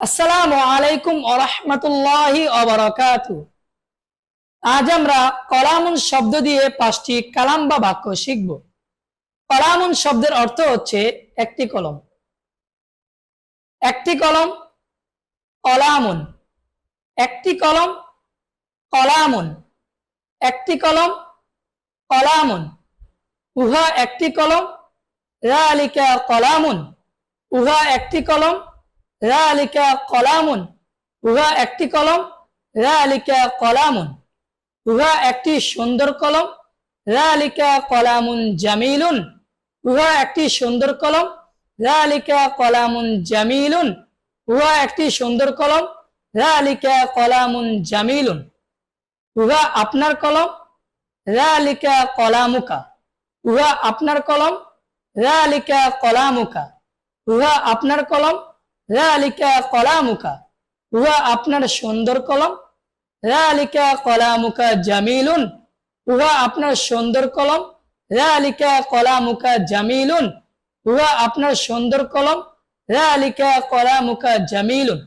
আসসালামু আলাইকুম আরহামতুল্লাহি অবরাকাতু আজ আমরা কলামুন শব্দ দিয়ে পাঁচটি কালাম বা বাক্য শিখব। কলামুন শব্দের অর্থ হচ্ছে একটি কলম। একটি কলম কলামুন। একটি কলম কলামুন। একটি কলম কলামুন। উহা একটি কলম রালিকা কলামুন। উহা একটি কলম রালিকা কলামুন উহা একটি কলম। রালিকা কলামুন উহা একটি সুন্দর কলম। রালিকা কলামুন জামিলুন। উহা একটি সুন্দর কলম। রালিকা কলামুন জামিলুন। উহা একটি সুন্দর কলম। রালিকা কলামুন জামিলুন। উহা আপনার কলম। রালিকা কলামুকা উহা আপনার কলম। রালিকা কলামুকা উহা আপনার কলম। রালিকা কলামুকা উহা আপনার সুন্দর কলম। রালিকা কলামুকা জামিলুন। উহা আপনার সুন্দর কলম। রালিকা কলামুকা জামিলুন। উহা আপনার সুন্দর কলম। রালিকা কলামুকা জামিলুন।